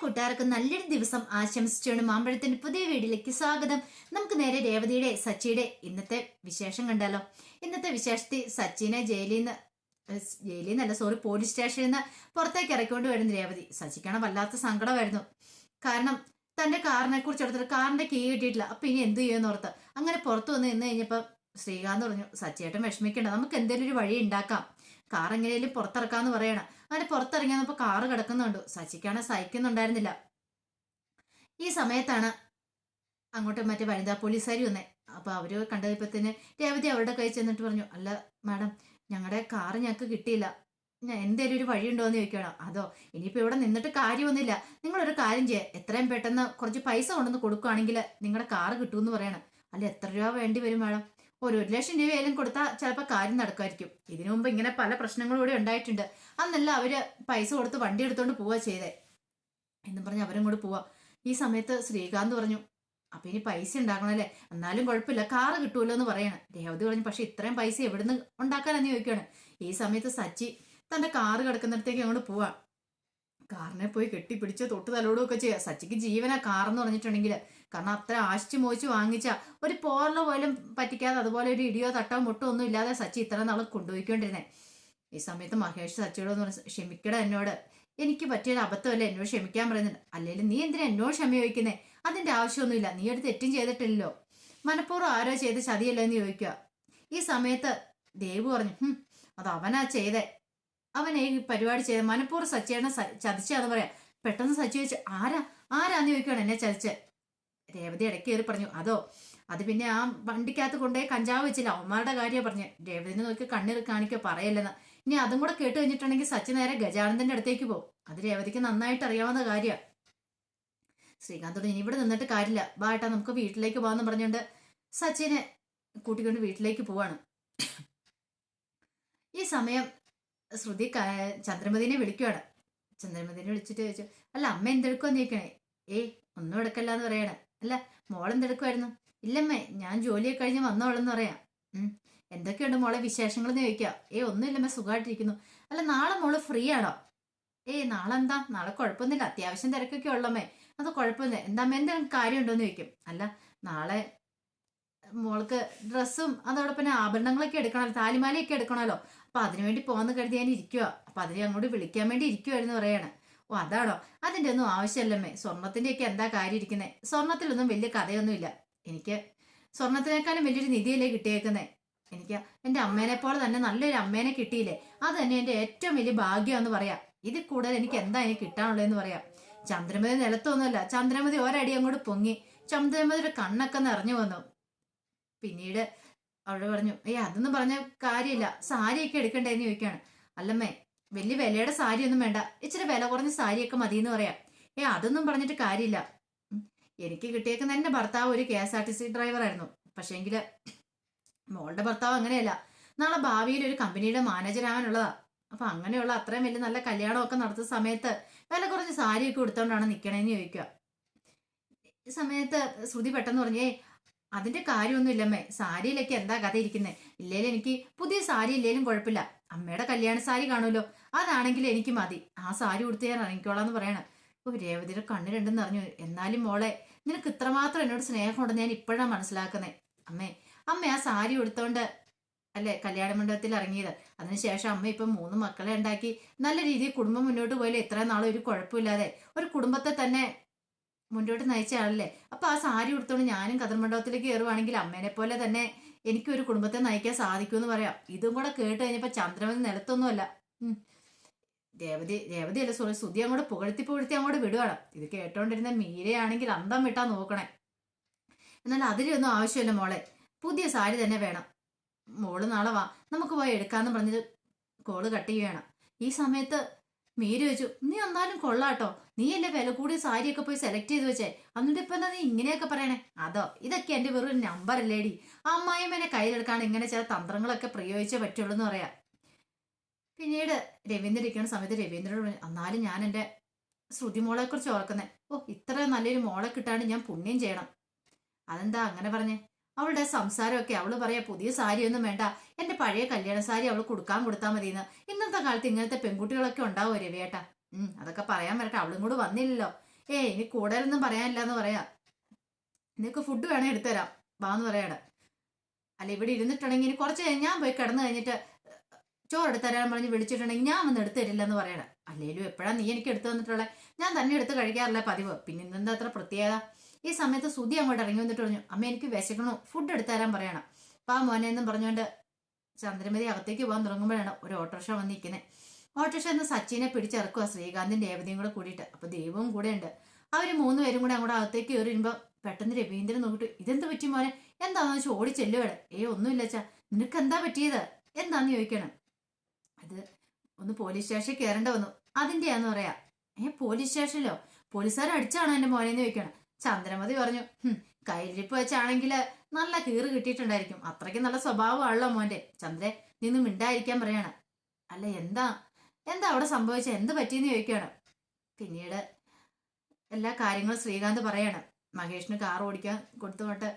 കൂട്ടുകാർക്ക് നല്ലൊരു ദിവസം ആശംസിച്ചുകൊണ്ട് മാമ്പഴത്തിന്റെ പുതിയ വീഡിയോയിലേക്ക് സ്വാഗതം. നമുക്ക് നേരെ രേവതിയുടെ സച്ചിയുടെ ഇന്നത്തെ വിശേഷം കണ്ടാലോ? ഇന്നത്തെ വിശേഷത്തിൽ സച്ചിനെ ജയിലിൽ നിന്ന് ജയിലിൽ നിന്നല്ല സോറി പോലീസ് സ്റ്റേഷനിൽ നിന്ന് പുറത്തേക്ക് ഇറക്കിക്കൊണ്ട് വരുന്നു രേവതി. സച്ചിക്കാണ് വല്ലാത്ത സങ്കടമായിരുന്നു. കാരണം തന്റെ കാറിനെ കുറിച്ച് എടുത്തിട്ട് കാറിന്റെ കീ കിട്ടിയിട്ടില്ല. അപ്പൊ ഇനി എന്ത് ചെയ്യുമെന്ന് ഓർത്ത് അങ്ങനെ പുറത്തു വന്ന് നിന്ന് കഴിഞ്ഞപ്പോ ശ്രീകാന്ത് പറഞ്ഞു സച്ചിയേട്ടൻ വിഷമിക്കേണ്ട. നമുക്ക് എന്തെങ്കിലും ഒരു വഴി ഉണ്ടാക്കാം. കാർ എങ്ങനെയാലും പുറത്തിറക്കാന്ന് പറയണം. അങ്ങനെ പുറത്തിറങ്ങിയപ്പോ കാറ് കിടക്കുന്നുണ്ട്. സച്ചിക്കാണ് സഹിക്കുന്നുണ്ടായിരുന്നില്ല. ഈ സമയത്താണ് അങ്ങോട്ട് മറ്റേ വനിതാ പോലീസുകാരി വന്നേ. അപ്പൊ അവർ കണ്ടതിപ്പത്തിന് രേവതി അവരുടെ കൈ ചെന്നിട്ട് പറഞ്ഞു അല്ല മാഡം ഞങ്ങളുടെ കാറ് ഞങ്ങൾക്ക് കിട്ടിയില്ല. എന്തേലും ഒരു വഴിയുണ്ടോ എന്ന് ചോദിക്കണം അതോ ഇനിയിപ്പോ ഇവിടെ നിന്നിട്ട് കാര്യമൊന്നുമില്ല. നിങ്ങളൊരു കാര്യം ചെയ്യുക എത്രയും പെട്ടെന്ന് കുറച്ച് പൈസ കൊണ്ടുവന്ന് കൊടുക്കുകയാണെങ്കിൽ നിങ്ങളുടെ കാറ് കിട്ടുമെന്ന് പറയണം. അല്ല എത്ര രൂപ വേണ്ടി വരും മാഡം? ഒരു ഒരു ലക്ഷം രൂപയായാലും കൊടുത്താൽ ചിലപ്പോൾ കാര്യം നടക്കുമായിരിക്കും. ഇതിനു മുമ്പ് ഇങ്ങനെ പല പ്രശ്നങ്ങളും ഇവിടെ ഉണ്ടായിട്ടുണ്ട്. അന്നല്ല അവർ പൈസ കൊടുത്ത് വണ്ടി എടുത്തോണ്ട് പോവാ ചെയ്തേ. എന്നും പറഞ്ഞ് അവരും കൂടെ പോവാ. ഈ സമയത്ത് ശ്രീകാന്ത് പറഞ്ഞു അപ്പൊ ഇനി പൈസ ഉണ്ടാക്കണല്ലേ എന്നാലും കുഴപ്പമില്ല. കാറ് കിട്ടൂല്ലോ എന്ന് പറയണം. രേവതി പറഞ്ഞു പക്ഷെ ഇത്രയും പൈസ എവിടുന്ന് ഉണ്ടാക്കാനെന്ന് ചോദിക്കുകയാണ് ഈ സമയത്ത് സച്ചി തന്റെ കാറ് കിടക്കുന്നിടത്തേക്ക് അങ്ങോട്ട് പോവാ. കാറിനെ പോയി കെട്ടിപ്പിടിച്ച് തൊട്ട് തലോടും ഒക്കെ സച്ചിക്ക് ജീവന കാറെന്ന് പറഞ്ഞിട്ടുണ്ടെങ്കിൽ കാരണം അത്ര ആശിച്ച് മോശിച്ച് വാങ്ങിച്ച ഒരു പോറിന് പോലും പറ്റിക്കാതെ അതുപോലെ ഒരു ഇടിയോ തട്ടോ മുട്ടോ ഒന്നും ഇല്ലാതെ സച്ചി ഇത്ര നാൾ കൊണ്ടുപോയിക്കൊണ്ടിരുന്നേ. ഈ സമയത്ത് മഹേഷ് സച്ചിയോട് എന്ന് പറഞ്ഞു ക്ഷമിക്കട എന്നോട്. എനിക്ക് പറ്റിയൊരു അബദ്ധമല്ല എന്നോട് ക്ഷമിക്കാൻ പറയുന്നുണ്ട് അല്ലെങ്കിൽ നീ എന്തിനാ എന്നോട് ക്ഷമ ചോദിക്കുന്നേ? അതിന്റെ ആവശ്യമൊന്നുമില്ല. നീ ഒരു തെറ്റും ചെയ്തിട്ടില്ലല്ലോ. മനഃപൂർവം ആരോ ചെയ്ത് ചതിയല്ലോ എന്ന് ചോദിക്കുക. ഈ സമയത്ത് ദേവ് പറഞ്ഞു "ഹും, അത് അവനാ ചെയ്തേ. അവൻ ഈ പരിപാടി ചെയ്ത മനഃപൂർവം ചതിച്ച ചതിച്ചാന്ന് പറയാം. പെട്ടെന്ന് സച്ചി ചോദിച്ചു ആരാ? ആരാന്ന് ചോദിക്കുകയാണ് എന്നെ ചതിച്ച്? രേവതി ഇടയ്ക്ക് കയറി പറഞ്ഞു അതോ അത് പിന്നെ ആ വണ്ടിക്കകത്ത് കൊണ്ടുപോയി കഞ്ചാവ് വെച്ചില്ല. അവന്മാരുടെ കാര്യമാണ് പറഞ്ഞു. രേവതിനെ നോക്കി കണ്ണീർ കാണിക്കുക പറയല്ലെന്ന്. ഇനി അതും കൂടെ കേട്ട് കഴിഞ്ഞിട്ടുണ്ടെങ്കിൽ സച്ചി നേരെ ഗജാനന്ദന്റെ അടുത്തേക്ക് പോകും. അത് രേവതിക്ക് നന്നായിട്ട് അറിയാവുന്ന കാര്യമാണ് ശ്രീകാന്തോട് ഇനി ഇവിടെ നിന്നിട്ട് കാര്യമില്ല. ബാട്ടാ നമുക്ക് വീട്ടിലേക്ക് പോകാന്ന് പറഞ്ഞുകൊണ്ട് സച്ചിനെ കൂട്ടിക്കൊണ്ട് വീട്ടിലേക്ക് പോവാണ്. ഈ സമയം ശ്രുതി ചന്ദ്രമതിനെ വിളിക്കുവാണ്. ചന്ദ്രമതിനെ വിളിച്ചിട്ട് ചോദിച്ചു അല്ല അമ്മ എന്തെടുക്കുമെന്ന് ചോദിക്കണേ ഏയ് ഒന്നും എടുക്കല്ല എന്ന് പറയണേ. അല്ല മോൾ എന്തെടുക്കുമായിരുന്നു ഇല്ലമ്മേ ഞാൻ ജോലിയൊക്കെ കഴിഞ്ഞ് വന്നോളെന്ന് പറയാം. എന്തൊക്കെയുണ്ട് മോളെ വിശേഷങ്ങൾ എന്ന് ചോദിക്കാം? ഏ ഒന്നുമില്ലമ്മേ സുഖമായിട്ടിരിക്കുന്നു. അല്ല നാളെ മോൾ ഫ്രീ ആണോ ഏയ് നാളെ എന്താ നാളെ കുഴപ്പമൊന്നുമില്ല അത്യാവശ്യം തിരക്കൊക്കെ ഉള്ളമ്മേ. അത് കുഴപ്പമില്ല എന്താ എന്തെങ്കിലും കാര്യമുണ്ടോന്ന് ചോദിക്കും. അല്ല നാളെ മോൾക്ക് ഡ്രസ്സും അതോടൊപ്പം ആഭരണങ്ങളൊക്കെ എടുക്കണമല്ലോ താലിമാലയൊക്കെ എടുക്കണമല്ലോ. അപ്പൊ അതിനുവേണ്ടി പോകുന്ന കരുതി ഞാൻ ഇരിക്കുക അപ്പൊ അതിനെ അങ്ങോട്ട് വിളിക്കാൻ വേണ്ടി ഇരിക്കുവായിരുന്നു പറയാണ്. ഓ അതാണോ? അതിന്റെ ഒന്നും ആവശ്യമല്ലമ്മേ സ്വർണത്തിന്റെയൊക്കെ എന്താ കാര്യം ഇരിക്കുന്നത് സ്വർണത്തിലൊന്നും വലിയ കഥയൊന്നുമില്ല. എനിക്ക് സ്വർണത്തിനേക്കാളും വലിയൊരു നിധിയല്ലേ കിട്ടിയേക്കുന്നത് എനിക്ക് എന്റെ അമ്മേനെ പോലെ തന്നെ നല്ലൊരു അമ്മേനെ കിട്ടിയില്ലേ? അത് തന്നെ എന്റെ ഏറ്റവും വലിയ ഭാഗ്യമെന്ന് പറയാം. ഇതിൽ കൂടുതൽ എനിക്ക് എന്താ എനിക്ക് കിട്ടാനുള്ളതെന്ന് പറയാം. ചന്ദ്രമതി നിലത്തൊന്നുമല്ല. ചന്ദ്രമതി ഒരടി അങ്ങോട്ട് പൊങ്ങി. ചന്ദ്രമതിയുടെ കണ്ണൊക്കെ നിറഞ്ഞു വന്നു. പിന്നീട് അവൾ പറഞ്ഞു ഏയ് അതൊന്നും പറഞ്ഞ കാര്യമില്ല. സാരിയൊക്കെ എടുക്കണ്ടേന്ന് ചോദിക്കാണ്. അല്ലമ്മേ വലിയ വിലയുടെ സാരി ഒന്നും വേണ്ട. ഇച്ചിരി വില കുറഞ്ഞ സാരിയൊക്കെ മതി എന്ന് പറയാം. ഏ അതൊന്നും പറഞ്ഞിട്ട് കാര്യമില്ല. എനിക്ക് കിട്ടിയേക്കുന്ന എന്റെ ഭർത്താവ് ഒരു K S R T C ഡ്രൈവറായിരുന്നു. പക്ഷേങ്കിൽ മോളുടെ ഭർത്താവ് അങ്ങനെയല്ല. നാളെ ഭാവിയിൽ ഒരു കമ്പനിയുടെ മാനേജർ ആവാനുള്ളതാ. അപ്പൊ അങ്ങനെയുള്ള അത്രയും വലിയ നല്ല കല്യാണമൊക്കെ നടത്തുന്ന സമയത്ത് വില കുറഞ്ഞ സാരിയൊക്കെ കൊടുത്തോണ്ടാണ് നിക്കണേന്ന് ചോദിക്കുക സമയത്ത് ശ്രുതി പെട്ടെന്ന് പറഞ്ഞേ അതിന്റെ കാര്യമൊന്നുമില്ലമ്മേ. സാരിയിലൊക്കെ എന്താ കഥ ഇരിക്കുന്നേ? ഇല്ലേലും എനിക്ക് പുതിയ സാരി ഇല്ലേലും കുഴപ്പമില്ല. അമ്മയുടെ കല്യാണ സാരി കാണുമല്ലോ. അതാണെങ്കിൽ എനിക്ക് മതി. ആ സാരി ഉടുത്ത് ഞാൻ ഇറങ്ങിക്കോളാന്ന് പറയണം. ഓ രേവതിയുടെ കണ്ണ് രണ്ടെന്ന് അറിഞ്ഞു എന്നാലും മോളെ നിനക്ക് ഇത്രമാത്രം എന്നോട് സ്നേഹമുണ്ടെന്ന് ഞാൻ ഇപ്പോഴാണ് മനസ്സിലാക്കുന്നേ. അമ്മേ അമ്മ ആ സാരി ഉടുത്തോണ്ട് അല്ലെ കല്യാണ മണ്ഡപത്തിൽ ഇറങ്ങിയത്? അതിനുശേഷം അമ്മ ഇപ്പം മൂന്ന് മക്കളെ ഉണ്ടാക്കി. നല്ല രീതിയിൽ കുടുംബം മുന്നോട്ട് പോയാലും ഇത്രയും നാളും ഒരു കുഴപ്പമില്ലാതെ ഒരു കുടുംബത്തെ തന്നെ മുന്നോട്ട് നയിച്ച ആളല്ലേ? അപ്പൊ ആ സാരി ഉടുത്തോണ്ട് ഞാനും കതിർമണ്ഡപത്തിലേക്ക് കയറുവാണെങ്കിൽ അമ്മേനെ പോലെ തന്നെ എനിക്ക് ഒരു കുടുംബത്തെ നയിക്കാൻ സാധിക്കുമെന്ന് പറയാം. ഇതും കൂടെ കേട്ട് കഴിഞ്ഞപ്പോ ചന്ദ്രമതി നിലത്തൊന്നുമല്ല. രേവതി അല്ല സോറി സുധി അങ്ങോട്ട് പുകഴ്ത്തി പുകഴ്ത്തി അങ്ങോട്ട് വിടുവാണ്. ഇത് കേട്ടോണ്ടിരുന്ന മീരയാണെങ്കിൽ അന്തം വിട്ടാ നോക്കണേ. എന്നാൽ അതിലൊന്നും ആവശ്യമില്ല മോളെ. പുതിയ സാരി തന്നെ വേണം. മോൾ നാളെ വാ. നമുക്ക് പോയി എടുക്കാന്ന് പറഞ്ഞിട്ട് കോൾ കട്ട് ചെയ്യണം ഈ സമയത്ത് മീര് ചോദിച്ചു നീ എന്നാലും കൊള്ളാട്ടോ. നീ എന്റെ വില കൂടിയ സാരിയൊക്കെ പോയി സെലക്ട് ചെയ്ത് വെച്ചേ. എന്നിട്ട് ഇപ്പൊ എന്താ നീ ഇങ്ങനെയൊക്കെ പറയണേ? അതോ ഇതൊക്കെ എന്റെ വെറും നമ്പർ അല്ലേടി. അമ്മായിമ്മനെ കയ്യിലെടുക്കാൻ ഇങ്ങനെ ചില തന്ത്രങ്ങളൊക്കെ പ്രയോഗിച്ചേ പറ്റുള്ളൂ എന്ന് പറയാ. പിന്നീട് രവീന്ദ്രൻ ഇരിക്കുന്ന സമയത്ത് രവീന്ദ്രനോട് പറഞ്ഞു എന്നാലും ഞാൻ എന്റെ ശ്രുതി മോളെ കുറിച്ച് ഓർക്കുന്നേ. ഓ ഇത്ര നല്ലൊരു മോളെ കിട്ടാണ്ട് ഞാൻ പുണ്യം ചെയ്യണം. അതെന്താ അങ്ങനെ പറഞ്ഞേ? അവളുടെ സംസാരമൊക്കെ അവൾ പറയാ പുതിയ സാരിയൊന്നും വേണ്ട. എന്റെ പഴയ കല്യാണ സാരി അവൾ കൊടുക്കാൻ കൊടുത്താൽ മതിയെന്ന്. ഇന്നത്തെ കാലത്ത് ഇങ്ങനത്തെ പെൺകുട്ടികളൊക്കെ ഉണ്ടാവും രവിയേട്ടാ. ഉം അതൊക്കെ പറയാൻ വരട്ടെ. അവളും കൂടെ വന്നില്ലല്ലോ. ഏ ഇനി കൂടുതലൊന്നും പറയാനില്ല എന്ന് പറയാം. നിനക്ക് ഫുഡ് വേണേ എടുത്തുതരാം. വാന്ന് പറയാട അല്ല ഇവിടെ ഇരുന്നിട്ടുണ്ടെങ്കിൽ ഇനി കുറച്ച് ഞാൻ പോയി കിടന്നു കഴിഞ്ഞിട്ട് ചോറ് എടുത്തരാൻ പറഞ്ഞ് വിളിച്ചിട്ടുണ്ടെങ്കിൽ ഞാൻ വന്ന് എടുത്തു തരില്ല എന്ന് പറയണം അല്ലേലും എപ്പോഴാണ് നീ എനിക്ക് എടുത്തു തന്നിട്ടുള്ളത് ഞാൻ തന്നെ എടുത്ത് കഴിക്കാറില്ല പതിവ്. പിന്നെ ഇന്നെന്താ അത്ര പ്രത്യേകത? ഈ സമയത്ത് സുധി അങ്ങോട്ട് ഇറങ്ങി വന്നിട്ട് പറഞ്ഞു അമ്മ എനിക്ക് വിശക്കണു. ഫുഡ് എടുത്തു തരാൻ പറയണം ആ മോനെ എന്നും പറഞ്ഞുകൊണ്ട് ചന്ദ്രമതി അകത്തേക്ക് പോകാൻ തുടങ്ങുമ്പോഴാണ് ഒരു ഓട്ടോറിക്ഷ വന്ന് നിൽക്കുന്നത് ഓട്ടോറിക്ഷ എന്ന് സച്ചിനെ പിടിച്ചിറക്കുക ശ്രീകാന്തിന്റെ ദേവതയും കൂടെ കൂടിയിട്ട്. അപ്പൊ ദൈവവും കൂടെ ഉണ്ട്. മൂന്ന് മൂന്നുപേരും കൂടെ അങ്ങോട്ട് അകത്തേക്ക് കയറി വരുമ്പോ പെട്ടെന്ന് രവീന്ദ്രൻ നോക്കിട്ട് ഇതെന്ത് പറ്റി മോനെ? എന്താന്ന് വെച്ചാൽ ഓടി ചെല്ലുവാണ് ഏ ഒന്നുമില്ല അച്ഛാ. നിനക്ക് എന്താ പറ്റിയത്? എന്താന്ന് ചോദിക്കണം. അത് ഒന്ന് പോലീസ് സ്റ്റേഷനിൽ കയറേണ്ട വന്നു. അതിന്റെയാന്ന് പറയാ. ഏ പോലീസ് സ്റ്റേഷനിലോ? പോലീസുകാർ അടിച്ചാണോ എന്റെ മോനെന്ന് ചോദിക്കണം. ചന്ദ്രമതി പറഞ്ഞു കയ്യിലിരിപ്പ് വെച്ചാണെങ്കിൽ നല്ല കീറ് കിട്ടിയിട്ടുണ്ടായിരിക്കും. അത്രയ്ക്ക് നല്ല സ്വഭാവമാണല്ലോ മോന്റെ ചന്ദ്രൻ നിന്ന് മിണ്ടായിരിക്കാൻ പറയാണ്. അല്ല എന്താ? എന്താ അവിടെ സംഭവിച്ച? എന്ത് പറ്റിയെന്ന് ചോദിക്കുകയാണ്. പിന്നീട് എല്ലാ കാര്യങ്ങളും ശ്രീകാന്ത് പറയാണ്. മഹേഷിന് കാർ ഓടിക്കാൻ കൊടുത്തുകൊണ്ട്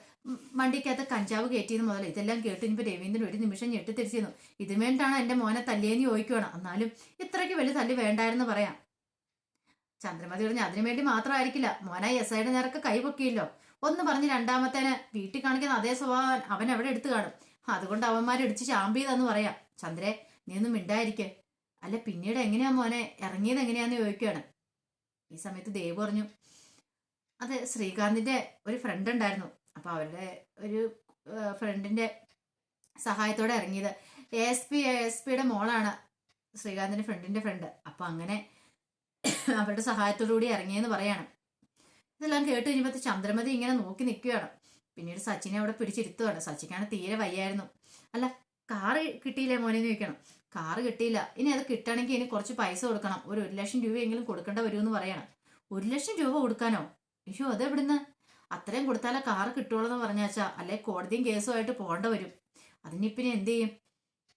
വണ്ടിക്കകത്ത് കഞ്ചാവ് കയറ്റിയത് മുതൽ ഇതെല്ലാം കേട്ട് ഇനിയിപ്പോൾ രവീന്ദ്രൻ ഒരു നിമിഷം ഞെട്ടിത്തിരിച്ചിരുന്നു. ഇതിനു വേണ്ടിയിട്ടാണ് എന്റെ മോനെ തല്ലിയെന്ന് ചോദിക്കുകയാണ്. എന്നാലും ഇത്രയ്ക്ക് വലിയ തല്ലി വേണ്ടായിരുന്നു പറയാം. ചന്ദ്രമതി പറഞ്ഞു അതിനു വേണ്ടി മാത്രമായിരിക്കില്ല. മോനാ എസ് ഐയുടെ നേരൊക്കെ കൈപൊക്കിയല്ലോ ഒന്ന് പറഞ്ഞ് രണ്ടാമത്തേന് വീട്ടിൽ കാണിക്കുന്ന അതേ സ്വഭാവം അവൻ അവിടെ എടുത്തു കാണും? അതുകൊണ്ട് അവന്മാരിടിച്ച് ചാമ്പിയതെന്ന് പറയാം. ചന്ദ്രെ നീ ഒന്നും മിണ്ടായിരിക്കെ. അല്ല പിന്നീട് എങ്ങനെയാ മോനെ? ഇറങ്ങിയത് എങ്ങനെയാന്ന് ചോദിക്കുകയാണ് ഈ സമയത്ത് ദേവ് പറഞ്ഞു അത് ശ്രീകാന്തിന്റെ ഒരു ഫ്രണ്ട് ഉണ്ടായിരുന്നു. അപ്പൊ അവരുടെ ഒരു ഫ്രണ്ടിന്റെ സഹായത്തോടെ ഇറങ്ങിയത്. A S P A S പിയുടെ മോളാണ് ശ്രീകാന്തിന്റെ ഫ്രണ്ടിന്റെ ഫ്രണ്ട് അപ്പൊ അങ്ങനെ അവരുടെ സഹായത്തോടു കൂടി ഇറങ്ങിയെന്ന് പറയാണ്. ഇതെല്ലാം കേട്ട് കഴിഞ്ഞപ്പോൾ ചന്ദ്രമതി ഇങ്ങനെ നോക്കി നിൽക്കുകയാണ് പിന്നീട് സച്ചിനെ അവിടെ പിടിച്ചിരുത്തുകയാണ് സച്ചിക്കാണ് തീരെ വയ്യായിരുന്നു. അല്ല കാറ് കിട്ടിയില്ലേ മോനെ ചോദിക്കണം. കാറ് കിട്ടിയില്ല. ഇനി അത് കിട്ടണമെങ്കിൽ ഇനി കുറച്ച് പൈസ കൊടുക്കണം. ഒരു ഒരു ലക്ഷം രൂപയെങ്കിലും കൊടുക്കേണ്ട വരുമെന്ന് പറയണം. ഒരു ലക്ഷം രൂപ കൊടുക്കാനോ? അയ്യോ അതെവിടുന്ന് അത്രയും കൊടുത്താലേ കാറ് കിട്ടുള്ളൂ എന്ന് പറഞ്ഞാച്ചാ അല്ലെ കോടതിയും കേസുമായിട്ട് പോകേണ്ട വരും. അതിനിപ്പിനി എന്ത് ചെയ്യും?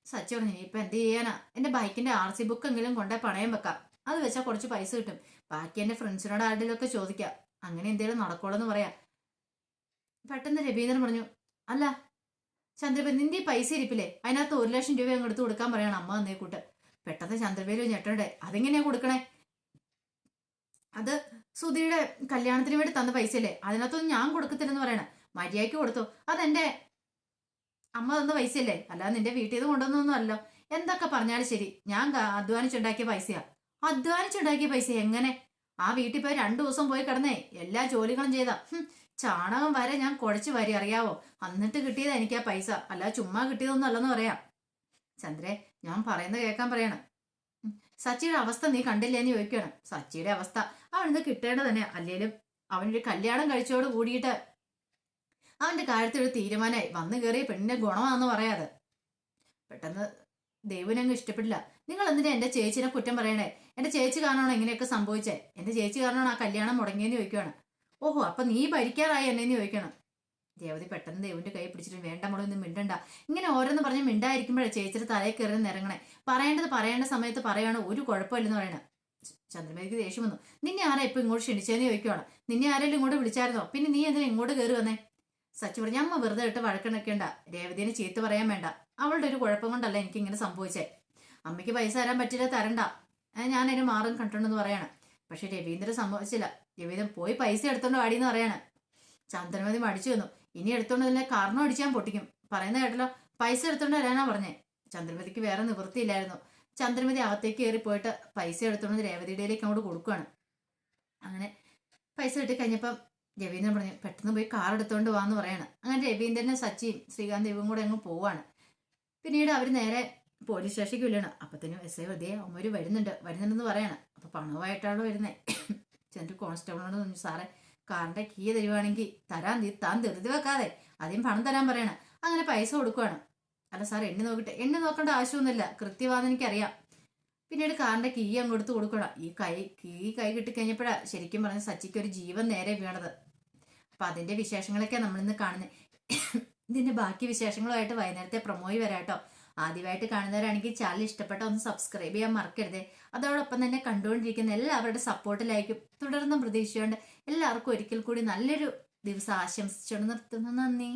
സച്ചി പറഞ്ഞു ഇനിയിപ്പോൾ എന്ത് ചെയ്യാനാ? എന്റെ ബൈക്കിന്റെ ആർ സി ബുക്ക് എങ്കിലും കൊണ്ടേ പണയം വെക്കാം. അത് വെച്ചാൽ കുറച്ച് പൈസ കിട്ടും. ബാക്കി എന്റെ ഫ്രണ്ട്സിനോട് ആരുടെയൊക്കെ ചോദിക്കാം. അങ്ങനെ എന്തെങ്കിലും നടക്കുള്ളൂ എന്ന് പറയാം. പെട്ടെന്ന് രവീന്ദ്രൻ പറഞ്ഞു അല്ല ചന്ദ്രബേൻ നിന്റെ ഈ പൈസ ഇരിപ്പില്ലേ? അതിനകത്ത് ഒരു ലക്ഷം രൂപ അങ്ങ് എടുത്ത് കൊടുക്കാൻ പറയണം അമ്മ എന്നേ കൂട്ട്. പെട്ടെന്ന് ചന്ദ്രബേലു ഞെട്ടണ്ടേ അതെങ്ങനെയാ കൊടുക്കണേ? അത് സുധിയുടെ കല്യാണത്തിന് വേണ്ടി തന്ന പൈസയല്ലേ? അതിനകത്തൊന്നും ഞാൻ കൊടുക്കത്തില്ലെന്ന് പറയണേ. മര്യാദയ്ക്ക് കൊടുത്തു. അതെന്റെ അമ്മ തന്ന പൈസയല്ലേ? അല്ലാതെ നിന്റെ വീട്ടിൽ നിന്ന് കൊണ്ടുവന്നൊന്നും അല്ലോ എന്തൊക്കെ പറഞ്ഞാലും ശരി. ഞാൻ അധ്വാനിച്ചുണ്ടാക്കിയ പൈസയാ. അധ്വാനിച്ചുണ്ടാക്കിയ പൈസ എങ്ങനെ? ആ വീട്ടിൽ പോയി രണ്ടു ദിവസം പോയി കിടന്നേ. എല്ലാ ജോലികളും ചെയ്ത. ചാണകം വരെ ഞാൻ കുഴച്ച് വരി അറിയാവോ? എന്നിട്ട് കിട്ടിയത് എനിക്ക് ആ പൈസ. അല്ല ചുമ്മാ കിട്ടിയതൊന്നും അല്ലെന്ന് പറയാം. ചന്ദ്രേ ഞാൻ പറയുന്നത് കേൾക്കാൻ പറയണം. സച്ചിയുടെ അവസ്ഥ നീ കണ്ടില്ലേ കണ്ടില്ലേന്ന് ചോദിക്കണം. സച്ചിയുടെ അവസ്ഥ അവനിത് കിട്ടേണ്ടത് തന്നെ അല്ലേലും അവനൊരു കല്യാണം കഴിച്ചോട് കൂടിയിട്ട് അവന്റെ കാര്യത്തിൽ ഒരു തീരുമാനമായി. വന്നു കയറിയ പെണ്ണിന്റെ ഗുണമാണെന്ന് പറയാതെ പെട്ടെന്ന് ദൈവനങ്ങ് ഇഷ്ടപ്പെടില്ല. നിങ്ങൾ എന്തിനാ എന്റെ ചേച്ചിനെ കുറ്റം പറയണേ? എന്റെ ചേച്ചി കാരണമാണ് ഇങ്ങനെയൊക്കെ സംഭവിച്ചേ? എന്റെ ചേച്ചി കാരണമാണ് ആ കല്യാണം മുടങ്ങിയെന്ന് ചോദിക്കുകയാണ് ഓഹോ അപ്പൊ നീ ഭരിക്കാറായി എന്നെ ചോദിക്കണം. ദേവതി പെട്ടെന്ന് ദേവിന്റെ കൈ പിടിച്ചിട്ട് വേണ്ട മോളൊന്നും മിണ്ടണ്ട. ഇങ്ങനെ ഓരോന്ന് പറഞ്ഞ് മിണ്ടായിരിക്കുമ്പോഴേ ചേച്ചിയുടെ തലയിൽ കയറി നിറങ്ങണേ. പറയേണ്ടത് പറയേണ്ട സമയത്ത് പറയാണ് ഒരു കുഴപ്പമില്ലെന്ന് പറയണേ. ചന്ദ്രമേക്ക് ദേഷ്യം വന്നു. നിന്നെ ആരാ ഇപ്പൊ ഇങ്ങോട്ട് ക്ഷണിച്ചതെന്ന് ചോദിക്കുവാണ്? നിന്നെ ആരെങ്കിലും ഇങ്ങോട്ട് വിളിച്ചായിരുന്നോ? പിന്നെ നീ എന്തിനാ ഇങ്ങോട്ട് കയറി വന്നേ? സച്ചി പറഞ്ഞു വെറുതെ ഇട്ട് വഴക്കിണക്കേണ്ട. രേവതിനെ ചീത്ത പറയാൻ വേണ്ട. അവളുടെ ഒരു കുഴപ്പം കൊണ്ടല്ല എനിക്ക് ഇങ്ങനെ സംഭവിച്ചേ? അമ്മയ്ക്ക് പൈസ തരാൻ പറ്റില്ല തരണ്ട. ഞാൻ അതിന് മാറും കണ്ടെന്ന് പറയണം. പക്ഷെ രവീന്ദ്രൻ സംഭവിച്ചില്ല രവീന്ദ്രൻ പോയി പൈസ എടുത്തോണ്ട് വാടിയെന്ന് പറയാണ്. ചന്ദ്രമതി മടിച്ചു വന്നു ഇനി എടുത്തോണ്ട് തന്നെ കാരണം അടിച്ചാൻ പൊട്ടിക്കും. പറയുന്ന കേട്ടല്ലോ പൈസ എടുത്തോണ്ട് വരാനാ പറഞ്ഞേ. ചന്ദ്രമതിക്ക് വേറെ നിവൃത്തിയില്ലായിരുന്നു. ചന്ദ്രമതി അകത്തേക്ക് കയറി പോയിട്ട് പൈസ എടുത്തോണ്ട് രേവതിയുടെയിലേക്ക് അങ്ങോട്ട് കൊടുക്കുകയാണ് അങ്ങനെ പൈസ കിട്ടി കഴിഞ്ഞപ്പം രവീന്ദ്രൻ പറഞ്ഞു പെട്ടെന്ന് പോയി കാർ എടുത്തുകൊണ്ട് വാന്ന് പറയാണ്. അങ്ങനെ രവീന്ദ്രനും സച്ചിയും ശ്രീകാന്ത് ഇവും കൂടെ അങ്ങ് പോവാണ്. പിന്നീട് അവർ നേരെ പോലീസ് സ്റ്റേഷനിലേക്ക് വിളിയാണ്. അപ്പത്തേനും എസ് ഐ വെറുതെ അവന്മാര് വരുന്നുണ്ട് വരുന്നുണ്ടെന്ന് പറയാണ്. അപ്പൊ പണവുമായിട്ടാണ് വരുന്നത് ചെന്നിട്ട് കോൺസ്റ്റബിളിനോട് പറഞ്ഞു സാറേ കാറിന്റെ കീ തരുവാണെങ്കിൽ തരാൻ താൻ ധൃതി വെക്കാതെ ആദ്യം പണം തരാൻ പറയണം. അങ്ങനെ പൈസ കൊടുക്കുവാണ്. അല്ല സാർ എണ്ണി നോക്കട്ടെ. എണ്ണി നോക്കേണ്ട ആവശ്യമൊന്നുമില്ല. കൃത്യമാണെന്ന് എനിക്കറിയാം. പിന്നീട് കാറിന്റെ കീ അങ്ങ് കൊടുത്ത് കൊടുക്കണം ഈ കൈ കീ കൈ കിട്ടിക്കഴിഞ്ഞപ്പോഴാ ശരിക്കും പറഞ്ഞ സച്ചിക്ക് ഒരു ജീവൻ നേരെ വീണത്. അപ്പൊ അതിന്റെ വിശേഷങ്ങളൊക്കെ നമ്മളിന്ന് കാണുന്നത് ഇതിന്റെ ബാക്കി വിശേഷങ്ങളുമായിട്ട് വൈകുന്നേരത്തെ പ്രൊമോയി വരാട്ടോ ആദ്യമായിട്ട് കാണുന്നവരാണെങ്കിൽ ചാനൽ ഇഷ്ടപ്പെട്ട ഒന്ന് സബ്സ്ക്രൈബ് ചെയ്യാൻ മറക്കരുത്. അതോടൊപ്പം തന്നെ കണ്ടുകൊണ്ടിരിക്കുന്ന എല്ലാവരുടെ സപ്പോർട്ടിലായിരിക്കും തുടർന്നും പ്രതീക്ഷയുണ്ട് എല്ലാവർക്കും ഒരിക്കൽ കൂടി നല്ലൊരു ദിവസം ആശംസിച്ചുകൊണ്ട് നിർത്തുന്നു. നന്ദി.